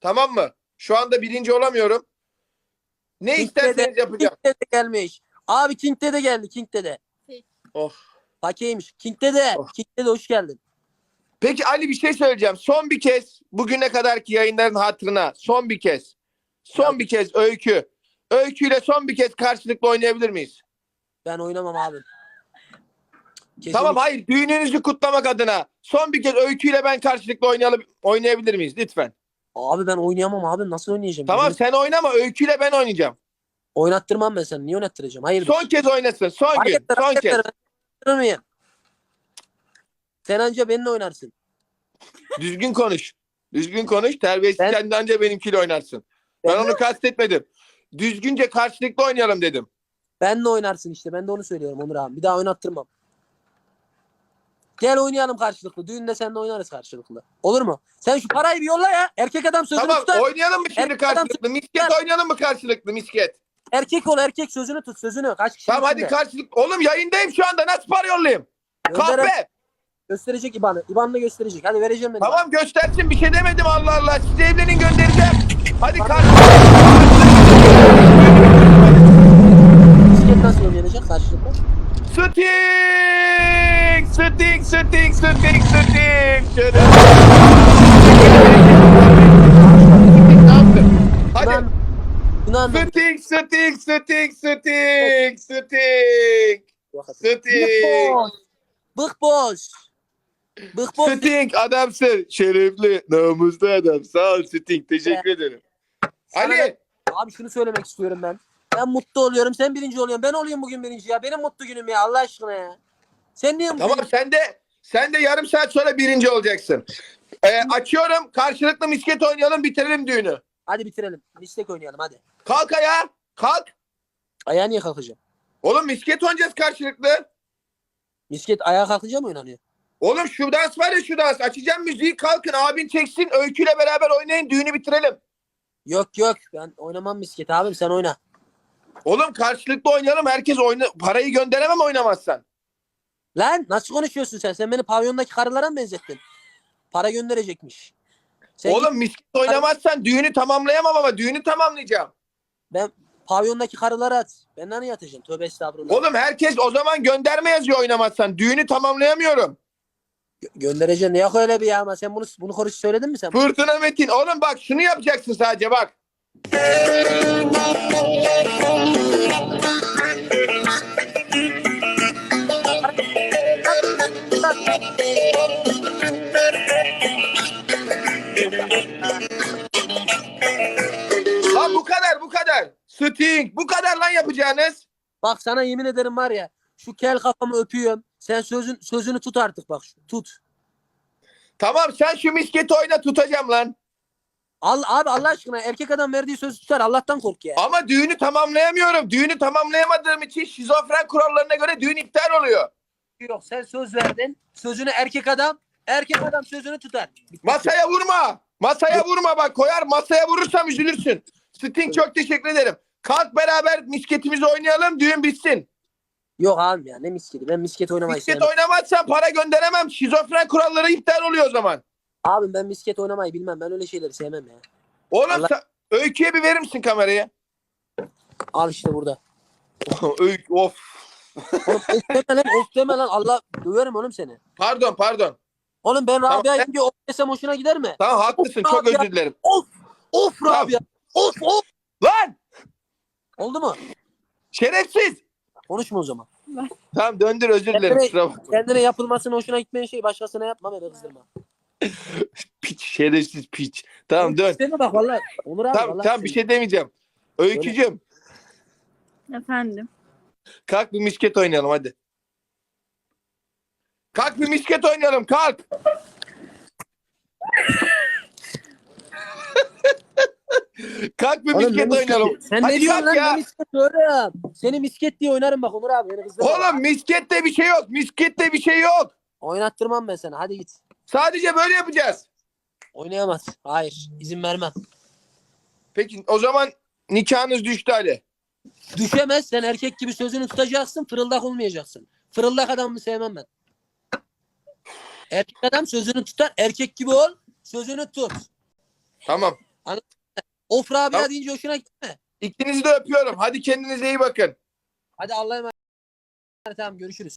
Tamam mı? Şu anda birinci olamıyorum. Ne King isterseniz Dede, yapacağım. King Dede gelmiş. Abi King Dede geldi King Dede. Oh. Fakeymiş. King Dede. Oh. King Dede hoş geldin. Peki Ali bir şey söyleyeceğim. Son bir kez bugüne kadarki yayınların hatırına son bir kez. Son Ya. bir kez öykü. Öyküyle son bir kez karşılıklı oynayabilir miyiz? Ben oynamam abi. Kesinlikle. Tamam hayır düğününüzü kutlamak adına son bir kez öyküyle ben karşılıklı oynayalım, oynayabilir miyiz lütfen? Abi ben oynayamam abi. Nasıl oynayacağım? Tamam Birini sen oynama öyküyle ben oynayacağım. Oynattırmam ben seni. Niye oynattıracağım? Hayır. Son kez oynasın son gün Hayırdır, son hayırdır. kez. Ben? Sen anca benimle oynarsın. Düzgün konuş. Düzgün konuş terbiyesiz Ben- sen de anca benimkiyle oynarsın. Ben Ben- onu kastetmedim. Düzgünce karşılıklı oynayalım dedim. Benle oynarsın işte. Ben de onu söylüyorum Onur abi. Bir daha oynattırmam. Gel oynayalım karşılıklı. Düğünde seninle oynarız karşılıklı. Olur mu? Sen şu parayı bir yolla ya. Erkek adam sözünü Tamam tutar. oynayalım mı şimdi Erkek karşılıklı? Misket tutar. oynayalım mı karşılıklı misket? Erkek ol erkek sözünü tut sözünü. Kaç kişi Tamam hadi karşılıklı. Oğlum yayındayım şu anda nasıl para yollayayım? Kahpe. Gösterecek IBAN'ı. IBAN'ını gösterecek. Hadi vereceğim ben. Tamam göstersin bir şey demedim Allah Allah. Siz evlenin göndereceğim. Hadi karşılıklı. Bisiklet nasıl oynanacak karşılıklı? Sting! Sting, sting, sting, sting. Şöyle. Hadi. Yunan, Yunan Sting, sting, sting, sting, sting. Bık boş. Bık boş. Sting adamsın. Şerefli, namuslu adam. Sağ ol Sting. Teşekkür ederim. Ali. Abi şunu söylemek istiyorum ben. Ben mutlu oluyorum. Sen birinci oluyorsun. Ben olayım bugün birinci ya. Benim mutlu günüm ya. Allah aşkına ya. Sen niye Tamam sen de sen de yarım saat sonra birinci olacaksın. Ee, açıyorum. Karşılıklı misket oynayalım bitirelim düğünü. Hadi bitirelim. Mistek oynayalım hadi. Kalk ayağa. Kalk. Ayağa niye kalkacağım? Oğlum misket oynayacağız karşılıklı. Misket ayağa kalkınca mı oynanıyor? Oğlum şu dans var ya şu dans. Açacağım müziği kalkın. Abin çeksin. Öyküyle beraber oynayın. Düğünü bitirelim. Yok yok. Ben oynamam misket abim. Sen oyna. Oğlum karşılıklı oynayalım. Herkes oyna parayı gönderemem oynamazsan. Lan nasıl konuşuyorsun sen? Sen beni pavyondaki karılara mı benzettin? Para gönderecekmiş. Sen Oğlum misket oynamazsan düğünü tamamlayamam ama düğünü tamamlayacağım. Ben pavyondaki karılara at. Ben nereye yatacağım? Tövbe estağfurullah. Oğlum herkes o zaman gönderme yazıyor oynamazsan. Düğünü tamamlayamıyorum. Gö- göndereceğim. Ne yok öyle bir ya ama sen bunu bunu konuş söyledin mi sen? Fırtına Metin. Oğlum bak şunu yapacaksın sadece bak. Sting bu kadar lan yapacağınız. Bak sana yemin ederim var ya şu kel kafamı öpüyorum. Sen sözün sözünü tut artık bak. Tut. Tamam sen şu misketi oyna tutacağım lan. Al abi Allah aşkına erkek adam verdiği sözü tutar. Allah'tan kork ya. Ama düğünü tamamlayamıyorum. Düğünü tamamlayamadığım için şizofren kurallarına göre düğün iptal oluyor. Yok sen söz verdin. Sözünü erkek adam erkek adam sözünü tutar. Masaya vurma. Masaya vurma bak koyar masaya vurursam üzülürsün. Sting çok teşekkür ederim. Kalk beraber misketimizi oynayalım düğün bitsin. Yok abi ya ne misketi. Ben misket oynamayı Misket sevmem. oynamazsan para gönderemem. Şizofren kuralları iptal oluyor o zaman. Abim ben misket oynamayı bilmem. Ben öyle şeyleri sevmem ya. Oğlum Allah- sen- Öykü'ye bir verir misin kamerayı? Al işte burada. Öykü of. Oğlum of deme lan of deme lan. Allah döverim oğlum seni. Pardon pardon. Oğlum ben Tamam, Rabia yenge of desem hoşuna gider mi? Tamam haklısın çok abi özür dilerim. Of! Of Tamam. Rabia! Of of! Oldu mu? şerefsiz. Konuşma o zaman. Tamam döndür özür dilerim. Kendine- Kusura bakma. Kendine yapılmasına hoşuna gitmeyen şey başkasına yapma beni kızdırma. Piç şerefsiz piç. Tamam dön. Deme bak vallahi. Onur abi Tamam vallahi tamam bir şey demeyeceğim. Öykücüm Efendim. kalk bir misket oynayalım hadi. Kalk bir misket oynayalım kalk. Kalk bir Oğlum, misket ne oynayalım. Sen Hadi ne diyorsun kalk lan? ya. Ne misket öyle? Seni misket diye oynarım bak Onur abi. Beni kızdırma. Oğlum miskette bir şey yok. Miskette bir şey yok. Oynattırmam ben sana. Hadi git. Sadece böyle yapacağız. Oynayamaz. Hayır. izin vermem. Peki o zaman nikahınız düştü Ali. Düşemez. Sen erkek gibi sözünü tutacaksın. Fırıldak olmayacaksın. Fırıldak adamı sevmem ben. Erkek adam sözünü tutar. Erkek gibi ol. Sözünü tut. Tamam. Of Rabia Tamam. deyince hoşuna gitti mi? İkinizi de öpüyorum. Hadi kendinize iyi bakın. Hadi Allah'a emanet. Tamam görüşürüz.